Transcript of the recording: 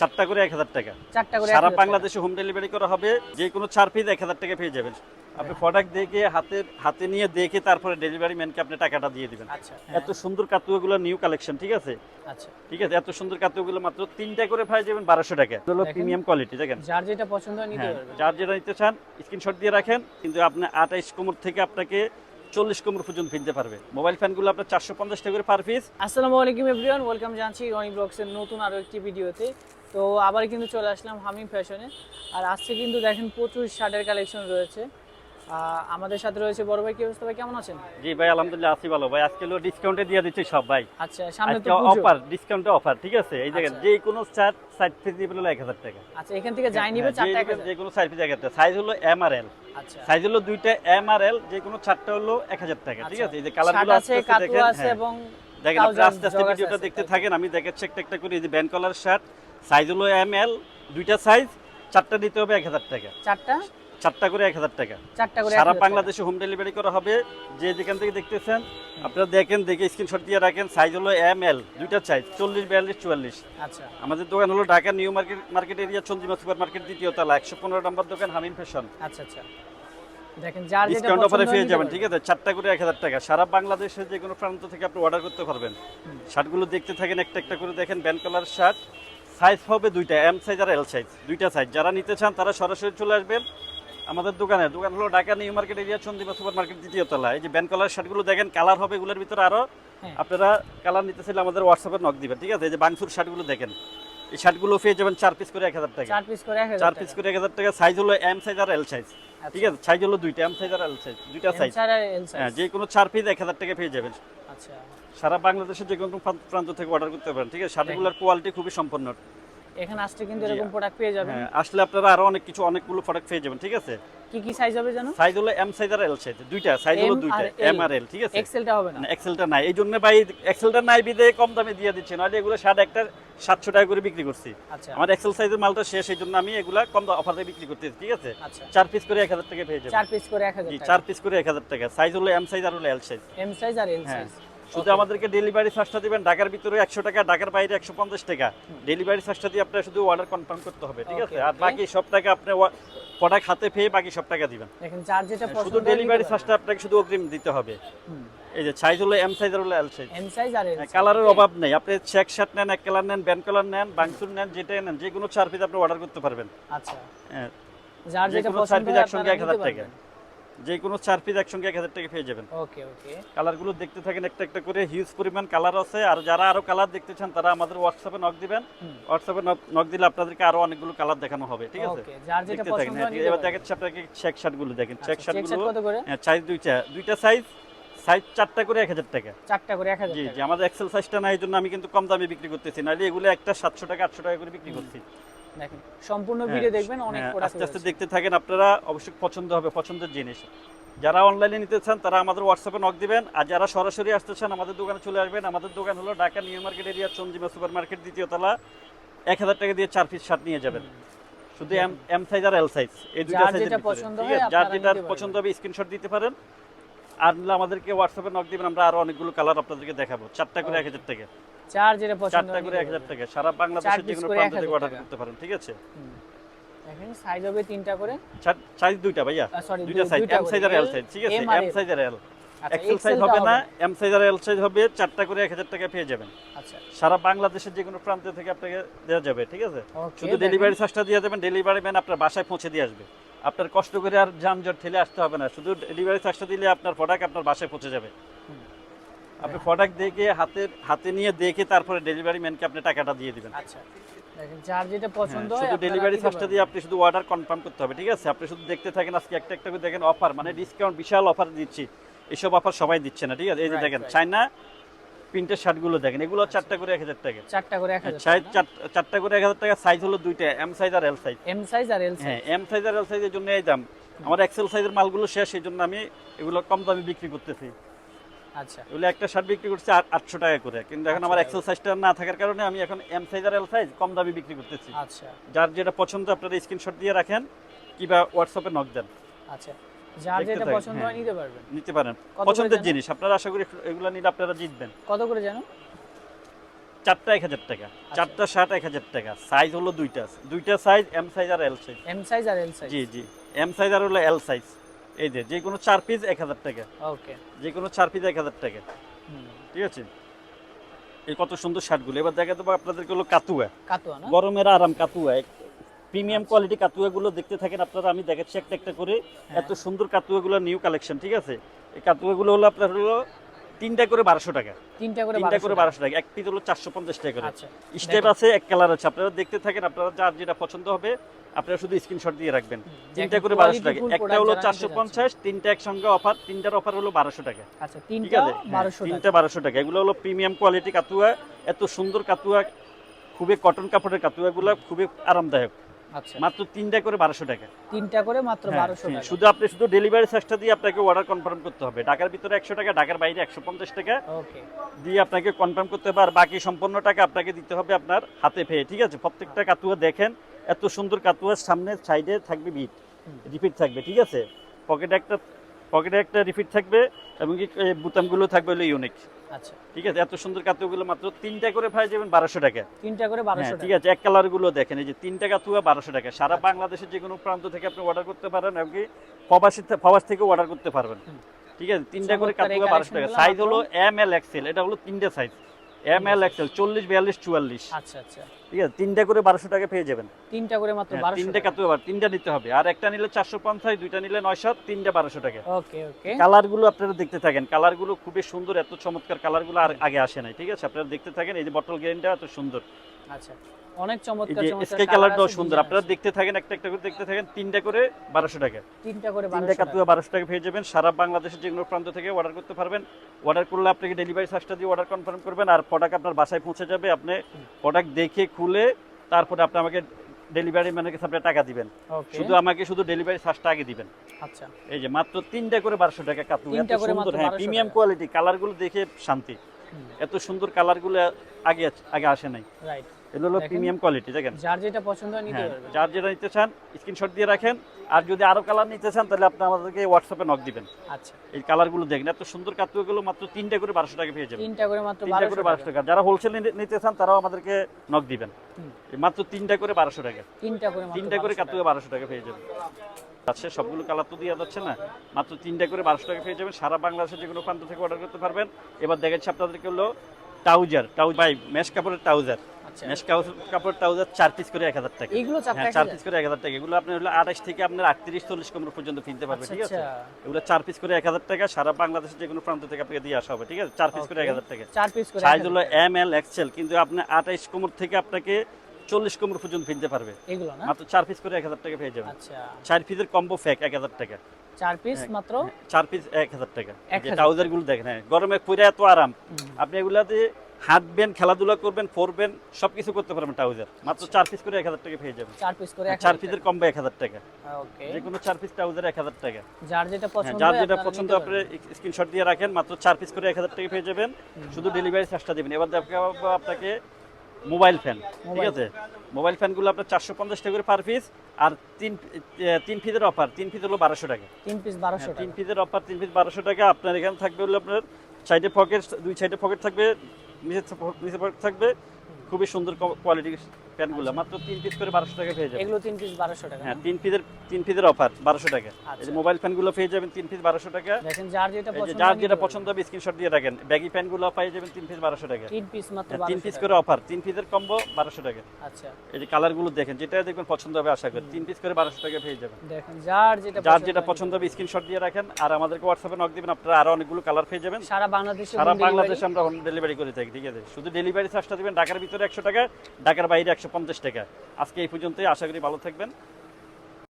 চারটা করে এক হাজার টাকা। চারটা করে সারা বাংলাদেশে হোম ডেলিভারি করা হবে যে কোনো চার পিস এক হাজার টাকা পেয়ে যাবেন। আপনি প্রোডাক্ট দেখে হাতে হাতে নিয়ে দেখে তারপরে ডেলিভারি ম্যানকে আপনি টাকাটা দিয়ে দিবেন। আচ্ছা এত সুন্দর কাতুয়াগুলো নিউ কালেকশন ঠিক আছে? আচ্ছা। ঠিক আছে এত সুন্দর কাতুয়াগুলো মাত্র তিনটা করে পাই যাবেন বারোশো টাকা। দেখেন। প্রিমিয়াম কোয়ালিটি দেখেন। যার যেটা পছন্দ হয় নিতে হ্যাঁ পারবেন যার যেটা নিতে চান স্ক্রিনশট দিয়ে রাখেন কিন্তু আপনি আঠাইশ কোমর থেকে আপনাকে চল্লিশ কোমর পর্যন্ত ফিনতে পারবে। মোবাইল ফ্যানগুলো আপনার চারশো পঞ্চাশ টাকা করে পার পিস আসসালামু আলাইকুম এভরিওয়ান ওয়েলকাম জানছি রনি ব্লগসের নতুন আরও একটি ভিডিওতে তো আবার কিন্তু চলে আসলাম হামিম ফ্যাশনে। আর আজকে কিন্তু দেখেন প্রচুর শার্টের কালেকশন রয়েছে। আমাদের সাথে রয়েছে বড় ভাই কি অবস্থা ভাই? কেমন আছেন? জি ভাই আলহামদুলিল্লাহ আছি ভালো। ভাই আজকে হলো ডিসকাউন্টে দিয়ে দিচ্ছি সব ভাই। আচ্ছা সামনে তো অফার ডিসকাউন্টে অফার ঠিক আছে? এই দেখেন। যে কোনো চার সাইড পিস দিবে হলো এক হাজার টাকা। আচ্ছা এখান থেকে যাই নিবে হ্যাঁ, চারটা যে কোনো সাইড পিস এক হাজার সাইজ হলো এম আর এল আচ্ছা। সাইজ হলো দুইটা এম আর এল যে কোনো চারটা হলো এক হাজার টাকা ঠিক আচ্ছা। আছে? এই যে কালারগুলো আছে দেখেন আছে হ্যাঁ। এবং দেখেন আপনি আস্তে আস্তে ভিডিওটা দেখতে থাকেন আমি দেখাচ্ছি একটা একটা করে এই যে ব্যান্ড কলার শার্ট সাইজ হলো এম এল দুইটা সাইজ চারটা দিতে হবে এক হাজার টাকা। চারটা? চারটা করে এক হাজার টাকা। চারটা করে সারা বাংলাদেশে হোম ডেলিভারি করা হবে যে যেখান থেকে দেখতেছেন আপনারা দেখেন দেখে স্ক্রিনশট দিয়ে রাখেন সাইজ হলো এম এল দুইটা সাইজ চল্লিশ বিয়াল্লিশ চুয়াল্লিশ। আচ্ছা। আমাদের দোকান হলো Dhaka new market market area Chandrima super market দ্বিতীয় তলা একশো পনেরো নম্বর দোকান হামিন ফ্যাশন। আচ্ছা আচ্ছা। দেখেন যার ডিসকাউন্ট অফারে পেয়ে যাবেন ঠিক আছে? চারটা করে এক হাজার টাকা। সারা বাংলাদেশে যে কোনো প্রান্ত থেকে আপনি অর্ডার করতে পারবেন। শার্টগুলো দেখতে থাকেন একটা একটা করে দেখেন ব্যান্ড কালার শার্ট সাইজ হবে দুইটা এম সাইজ আর এল সাইজ দুইটা সাইজ যারা নিতে চান তারা সরাসরি চলে আসবেন আমাদের দোকানে। দোকান হলো Dhaka new market area Chandrima super market দ্বিতীয় তলা। এই যে ব্যান কালার শার্টগুলো দেখেন কালার হবে এগুলোর ভিতরে আরও হ্যাঁ। আপনারা কালার নিতে চাইলে আমাদের হোয়াটসঅ্যাপে নক দিবেন ঠিক আছে? এই যে বাংসুর শার্টগুলো দেখেন এই শার্টগুলো পেয়ে যাবেন চার পিস করে এক হাজার টাকা। চার পিস করে এক হাজার চার পিস করে এক হাজার টাকা। সাইজ হলো এম সাইজ আর এল সাইজ আচ্ছা। ঠিক আছে? সাইজ হলো দুইটা এম সাইজ আর এল সাইজ দুইটা সাইজ হ্যাঁ যে কোনো চার পিস এক হাজার টাকা পেয়ে যাবেন। আচ্ছা। সারা বাংলাদেশের যে কোনো প্রান্ত- থেকে অর্ডার করতে পারেন ঠিক আছে? শার্টগুলোর কোয়ালিটি খুবই সম্পন্ন। এখানে আসলে কিন্তু এরকম প্রোডাক্ট পেয়ে যাবেন। হ্যাঁ আসলে আপনারা আরও অনেক কিছু অনেকগুলো প্রোডাক্ট পেয়ে যাবেন ঠিক আছে? কি কি সাইজ হবে জানো সাইজ হলো এম সাইজ আর এল সাইজ দুইটা। সাইজ হলো দুইটা এম আর এল ঠিক আছে? এক্সেলটা হবে না। এক্সেলটা নাই। এই জন্য ভাই এক্সেলটা নাই বিদে কম দামে দিয়ে দিচ্ছে নাহলে এগুলো শার্ট একটা সাতশো টাকা করে বিক্রি করছি। আচ্ছা। আমার এক্সেল সাইজের মালটা শেষ এই জন্য আমি এগুলা কম অফারে বিক্রি করতেছি ঠিক আছে? আচ্ছা। চার পিস করে এক হাজার টাকা পেয়ে যাবেন। চার পিস করে এক হাজার চার পিস করে এক হাজার টাকা। সাইজ হলো এম সাইজ আর হলো এল সাইজ এম সাইজ আর এল হ্যাঁ। সাইজ শুধু আমাদেরকে ডেলিভারি চার্জটা দিবেন ঢাকার ভিতরে একশো টাকা ঢাকার বাইরে একশো পঞ্চাশ টাকা। ডেলিভারি চার্জটা দিয়ে আপনার শুধু অর্ডার কনফার্ম করতে হবে ঠিক আছে? আর বাকি সব টাকা আপনি প্রোডাক্ট হাতে পেয়ে বাকি সব টাকা দিবেন। যেটা পছন্দ শুধু ডেলিভারি চার্জটা আপনাকে শুধু অগ্রিম দিতে হবে। এই যে সাইজ হলো এম সাইজ আর হলো এল সাইজ এম সাইজ আর এল কালারের অভাব নেই। আপনি চেক শার্ট নেন এক কালার নেন ব্যান্ড কালার নেন বাংসুর নেন যেটাই নেন যে কোনো চার পিস আপনি অর্ডার করতে পারবেন। আচ্ছা। হ্যাঁ, যার যেটা পছন্দ হয় একসঙ্গে এক আপনারা হাজার নিতে টাকা। পারবেন। যে কোনো চার পিস একসঙ্গে এক হাজার টাকা পেয়ে যাবেন। ওকে ওকে। কালারগুলো দেখতে থাকেন একটা একটা করে হিউজ পরিমাণ কালার আছে। আর যারা আরও কালার দেখতে চান তারা আমাদের হোয়াটসঅ্যাপে নক দিবেন। হোয়াটসঅ্যাপে নক দিলে আপনাদেরকে আরও অনেকগুলো কালার দেখানো হবে ঠিক আছে? ওকে যার যেটা দেখতে থাকেন পছন্দ হ্যাঁ, এবার দেখাচ্ছি আপনাকে চেক শার্টগুলো দেখেন। চেক আচ্ছা, শার্টগুলো হ্যাঁ সাইজ দুইটা। দুইটা সাইজ সাইজ চারটা করে এক হাজার টাকা। চারটা করে এক হাজার জি জি আমাদের এক্সেল সাইজটা নাই এই জন্য আমি কিন্তু কম দামে বিক্রি করতেছি। নাহলে এগুলো একটা সাতশো টাকা আটশো টাকা করে বিক্রি করছি। দেখেন সম্পূর্ণ হ্যাঁ, ভিডিও দেখবেন অনেক হ্যাঁ, আস্তে আস্তে দেখতে থাকেন আপনারা অবশ্যই পছন্দ হবে পছন্দের জিনিস। যারা অনলাইনে নিতে চান তারা আমাদের হোয়াটসঅ্যাপে নক দিবেন আর যারা সরাসরি আসতে চান আমাদের দোকানে চলে আসবেন। আমাদের দোকান হলো Dhaka new market area Chandrima super market দ্বিতীয় তলা। এক হাজার টাকা দিয়ে চার পিস শার্ট নিয়ে যাবেন। শুধু এম এম সাইজ আর এল সাইজ এই দুইটা যার যেটা পছন্দ ঠিক হয় আছে? যার যেটা পছন্দ হবে স্ক্রিনশট দিতে পারেন। আর আমাদেরকে হোয়াটসঅ্যাপে নক দিবেন আমরা আরও অনেকগুলো কালার আপনাদেরকে দেখাবো। চারটা করে এক হাজার টাকা। যেটা পছন্দ চারটা করে। টাকা সারা বাংলাদেশের যে কোনো প্রান্ত থেকে অর্ডার করতে পারেন ঠিক আছে? দেখেন সাইজ হবে তিনটা করে। সাইজ দুইটা ভাইয়া? দুইটা সাইজ এম সাইজ আর এল সাইজ ঠিক আছে? এম আর এম L। সাইজ আর এল এক্সেল সাইজ হবে না এম সাইজ আর এল সাইজ হবে চারটা করে এক হাজার টাকা পেয়ে যাবেন। আচ্ছা। সারা বাংলাদেশের যে কোনো প্রান্ত থেকে আপনাকে দেওয়া যাবে ঠিক আছে? শুধু ডেলিভারি চার্জটা দিয়ে দেবেন ডেলিভারি ম্যান আপনার বাসায় পৌঁছে দিয়ে আসবে। আপনার কষ্ট করে আর যানজট ঠেলে আসতে হবে না। শুধু ডেলিভারি চার্জটা দিলে আপনার প্রোডাক্ট আপনার বাসায় পৌঁছে যাবে। আপনি প্রোডাক্ট দেখে হাতে হাতে নিয়ে দেখে তারপরে ডেলিভারি ম্যানকে আপনি টাকাটা দিয়ে দিবেন। আচ্ছা দেখেন যার যেটা পছন্দ হয় শুধু ডেলিভারি চার্জটা দিয়ে আপনি শুধু অর্ডার কনফার্ম করতে হবে ঠিক আছে? আপনি শুধু দেখতে থাকেন আজকে একটা একটা করে দেখেন অফার মানে ডিসকাউন্ট বিশাল অফার দিচ্ছি। এইসব অফার সবাই দিচ্ছে না ঠিক আছে? এই যে দেখেন চাইনা প্রিন্টের শার্টগুলো দেখেন এগুলো চারটা করে এক হাজার টাকা। চারটা করে এক হাজার চারটা করে এক হাজার টাকা সাইজ হলো দুইটা এম সাইজ আর এল সাইজ এম সাইজ আর এল হ্যাঁ সাইজ এম সাইজ আর এল সাইজের জন্য এই দাম। আমার এক্সেল সাইজের মালগুলো শেষ এই জন্য আমি এগুলো কম দামে বিক্রি করতেছি। আচ্ছা। এগুলো একটা শার্ট বিক্রি করছি আটশো টাকা করে। কিন্তু এখন আমার এক্সেল সাইজটা না থাকার কারণে আমি এখন এম সাইজ আর এল সাইজ কম দামে বিক্রি করতেছি। আচ্ছা। যার যেটা পছন্দ আপনারা স্ক্রিনশট দিয়ে রাখেন কিংবা হোয়াটসঅ্যাপে নক দেন। আচ্ছা। যার যেটা পছন্দ হয় হ্যাঁ। নিতে পারবেন। নিতে পারেন। পছন্দের জিনিস আপনারা আশা করি এগুলো নিলে আপনারা জিতবেন। কত করে জানো? চারটা এক হাজার টাকা। চারটা শার্ট এক হাজার টাকা। সাইজ হলো দুইটা। দুইটা সাইজ এম সাইজ আর এল সাইজ এম সাইজ আর এল সাইজ জি জি। এম সাইজ আর হলো এল সাইজ এই যে যে কোনো চার পিস এক হাজার টাকা। ওকে। যে কোনো চার পিস এক হাজার টাকা। ঠিক আছে? এই কত সুন্দর শার্টগুলো। এবার দেখা দেবো আপনাদেরকে হলো কাতুয়া। কাতুয়া গরমের আরাম কাতুয়া। প্রিমিয়াম কোয়ালিটি কাতুয়াগুলো দেখতে থাকেন আপনারা আমি দেখাচ্ছি একটা একটা করে। হ্যাঁ। এত সুন্দর কাতুয়াগুলো নিউ কালেকশন ঠিক আছে? এই কাতুয়াগুলো হলো আপনার হলো তিনটা করে বারোশো টাকা। তিনটা করে তিনটা করে বারোশো টাকা। এক পিস হলো চারশো পঞ্চাশ টাকা করে। আচ্ছা স্টেপ আছে এক কালার আছে। আপনারা দেখতে থাকেন আপনারা যার যেটা পছন্দ হবে আপনারা শুধু স্ক্রিনশট দিয়ে রাখবেন। তিনটা করে বারোশো টাকা। একটা হলো চারশো। পঞ্চাশ তিনটা একসঙ্গে অফার তিনটার অফার হলো বারোশো টাকা। আচ্ছা ঠিক তিনটা আছে? হ্যাঁ, তিনটা বারোশো টাকা। এগুলো হলো প্রিমিয়াম কোয়ালিটি কাতুয়া। এত সুন্দর কাতুয়া খুবই কটন কাপড়ের কাতুয়াগুলো খুবই আরামদায়ক। আচ্ছা মাত্র তিনটা করে বারোশো টাকা। তিনটা করে মাত্র হ্যাঁ, বারোশো শুধু আপনি শুধু ডেলিভারি চার্জটা দিয়ে আপনাকে অর্ডার কনফার্ম করতে হবে। ঢাকার ভিতরে একশো টাকা ঢাকার বাইরে একশো পঞ্চাশ টাকা দিয়ে আপনাকে কনফার্ম করতে হবে। আর বাকি সম্পূর্ণ টাকা আপনাকে দিতে হবে আপনার হাতে পেয়ে ঠিক আছে? প্রত্যেকটা কাতুয়া দেখেন এত সুন্দর কাতুয়ার সামনে সাইডে থাকবে বিট রিপিট থাকবে ঠিক আছে? পকেটে একটা পকেটে একটা রিপিট থাকবে এবং বুতামগুলো থাকবে হলো ইউনিক আচ্ছা। ঠিক আছে এত সুন্দর কাতুয়াগুলো মাত্র তিনটা করে পাই যাবেন বারোশো টাকা। তিনটা করে হ্যাঁ বারোশো ঠিক টাকা। আছে এক কালার দেখেন এই যে তিনটা কাতুয়া বারোশো টাকা। সারা বাংলাদেশের যে কোনো প্রান্ত থেকে আপনি অর্ডার করতে পারেন এমনকি প্রবাসী থে- প্রবাস থেকে অর্ডার করতে পারবেন। ঠিক আছে তিনটা করে কাতুয়া বারোশো টাকা। সাইজ হলো এম এল এক্সেল এটা হলো তিনটা সাইজ এম এল এক্সেল চল্লিশ বিয়াল্লিশ চুয়াল্লিশ। আচ্ছা আচ্ছা। ঠিক আছে তিনটা করে বারোশো টাকা পেয়ে যাবেন। তিনটা করে মাত্র হ্যাঁ, বারোশো তিনটা কাতুয়া বার তিনটা নিতে হবে। আর একটা নিলে চারশো পঞ্চাশ দুইটা নিলে নয়শো তিনটা বারোশো টাকা। ওকে ওকে। কালারগুলো আপনারা দেখতে থাকেন। কালারগুলো খুবই সুন্দর এত চমৎকার কালারগুলো আর আগে আসে নাই ঠিক আছে? আপনারা দেখতে থাকেন এই যে বটল গ্রেনটা এত সুন্দর। আচ্ছা অনেক চমৎকার স্কাই কালারটাও সুন্দর। আপনারা দেখতে থাকেন একটা একটা করে দেখতে থাকেন তিনটা করে বারোশো টাকা। তিনটা করে তিনটা বারোশো টাকা। কাতুয়া বারোশো টাকা পেয়ে যাবেন। সারা বাংলাদেশের যে কোনো প্রান্ত থেকে অর্ডার করতে পারবেন। অর্ডার করলে আপনাকে ডেলিভারি চার্জটা দিয়ে অর্ডার কনফার্ম করবেন। আর প্রোডাক্ট আপনার বাসায় পৌঁছে যাবে। আপনি প্রোডাক্ট দেখে খুলে তারপরে আপনি আমাকে ডেলিভারি ম্যানের কাছে আপনি টাকা দিবেন। শুধু আমাকে শুধু ডেলিভারি চার্জটা আগে দিবেন। আচ্ছা। এই যে মাত্র তিনটা করে বারোশো টাকা কাতু এত সুন্দর হ্যাঁ প্রিমিয়াম। কোয়ালিটি কালারগুলো দেখে শান্তি। এত সুন্দর কালারগুলো আগে আগে আসে নাই। রাইট এগুলো হলো প্রিমিয়াম কোয়ালিটি দেখেন। যার যেটা পছন্দ হয় নিতে হ্যাঁ পারবে। যার যেটা নিতে চান স্ক্রিনশট দিয়ে রাখেন। আর যদি আরও কালার নিতে চান তাহলে আপনি আমাদেরকে হোয়াটসঅ্যাপে নক দিবেন। আচ্ছা। এই কালারগুলো দেখেন এত সুন্দর কাতুয়াগুলো মাত্র তিনটা করে বারোশো টাকা পেয়ে যাবেন। তিনটা করে মাত্র তিনটা করে বারোশো টাকা। যারা হোলসেল নিতে চান তারাও আমাদেরকে নক দিবেন। মাত্র তিনটা করে বারোশো টাকা। তিনটা করে তিনটা করে 1200 বারোশো টাকা পেয়ে যাবেন। আচ্ছা সবগুলো কালার তো দেওয়া যাচ্ছে না। মাত্র তিনটা করে বারোশো টাকা পেয়ে যাবেন। সারা বাংলাদেশের যে কোনো প্রান্ত থেকে অর্ডার করতে পারবেন। এবার দেখাচ্ছি আপনাদেরকে হলো টাউজার টাউ বাই মেশ কাপড়ের টাউজার আচ্ছা। মেশ কাপড়ের চার পিস করে এক হাজার টাকা। এইগুলো চারটা হ্যাঁ এক চার পিস করে এক হাজার টাকা। এগুলো আপনার হলো আঠাশ থেকে আপনার আটত্রিশ চল্লিশ কোমর পর্যন্ত কিনতে পারবে আচ্ছা ঠিক আছে? আচ্ছা। এগুলো চার পিস করে এক হাজার টাকা। সারা বাংলাদেশের যে কোনো প্রান্ত থেকে আপনাকে দিয়ে আসা হবে ঠিক আছে? চার পিস করে এক হাজার টাকা। চার পিস করে সাইজ হলো এম এল এক্সেল কিন্তু আপনি আঠাইশ কোমর থেকে আপনাকে চল্লিশ কোমর পর্যন্ত কিনতে পারবে। এগুলো না? মাত্র চার পিস করে এক হাজার টাকা পেয়ে যাবেন। আচ্ছা। চার পিসের কম্বো ফ্যাক এক হাজার টাকা। চার পিস হ্যাঁ, মাত্র? চার পিস এক হাজার টাকা। ট্রাউজারগুলো দেখেন হ্যাঁ গরমে পরে এত আরাম। আপনি এগুলাতে হাঁটবেন খেলাধুলা করবেন পরবেন সবকিছু করতে পারবেন ট্রাউজার। মাত্র চার পিস করে এক হাজার টাকা পেয়ে যাবেন। চার পিস করে এক চার পিসের কম্বো এক হাজার টাকা। যে কোনো চার পিস ট্রাউজার এক হাজার টাকা। যার যেটা হ্যাঁ, পছন্দ যার যেটা পছন্দ আপনি স্ক্রিনশট দিয়ে রাখেন মাত্র চার পিস করে এক হাজার টাকা পেয়ে যাবেন। শুধু ডেলিভারি চার্জটা দেবেন। এবার দেখাবো আপনাকে মোবাইল ফ্যান ঠিক আছে? মোবাইল ফ্যানগুলো আপনার চারশো পঞ্চাশ টাকা করে পার পিস আর তিন তিন পিসের অফার তিন পিস হলো বারোশো টাকা। তিন পিস বারোশো হ্যাঁ, তিন পিসের অফার তিন পিস বারোশো টাকা। আপনার এখানে থাকবে হলো আপনার সাইডে পকেট দুই সাইডে পকেট থাকবে নিচে নিচে পকেট থাকবে খুবই সুন্দর কোয়ালিটির প্যান্টগুলো মাত্র তিন পিস করে বারোশো টাকা পেয়ে যাবেন। এগুলো তিন পিস বারোশো টাকা হ্যাঁ তিন পিসের তিন পিসের অফার বারোশো টাকা। এই আচ্ছা। যে মোবাইল ফ্যানগুলো পেয়ে যাবেন তিন পিস বারোশো টাকা। দেখেন যার যেটা পছন্দ যার যেটা পছন্দ হবে স্ক্রিনশট দিয়ে রাখেন। ব্যাগি প্যান্টগুলো পেয়ে যাবেন তিন পিস বারোশো টাকা। তিন পিস মাত্র হ্যাঁ, তিন পিস। করে অফার তিন পিসের কম্বো বারোশো টাকা। আচ্ছা। এই যে কালারগুলো দেখেন যেটা দেখবেন পছন্দ হবে আশা করি। তিন পিস করে বারোশো টাকা পেয়ে যাবেন। দেখেন যার যেটা যার পছন্দ যেটা পছন্দ হবে স্ক্রিনশট দিয়ে রাখেন। আর আমাদেরকে হোয়াটসঅ্যাপে নক দিবেন আপনারা আরও অনেকগুলো কালার পেয়ে যাবেন। সারা বাংলাদেশে সারা। বাংলাদেশে আমরা হোম ডেলিভারি করে থাকি ঠিক আছে? শুধু ডেলিভারি চার্জটা দিবেন ঢাকার ভিতরে একশো টাকা ঢাকার বাইরে একশো পঞ্চাশ টাকা। আজকে এই পর্যন্তই আশা করি ভালো থাকবেন।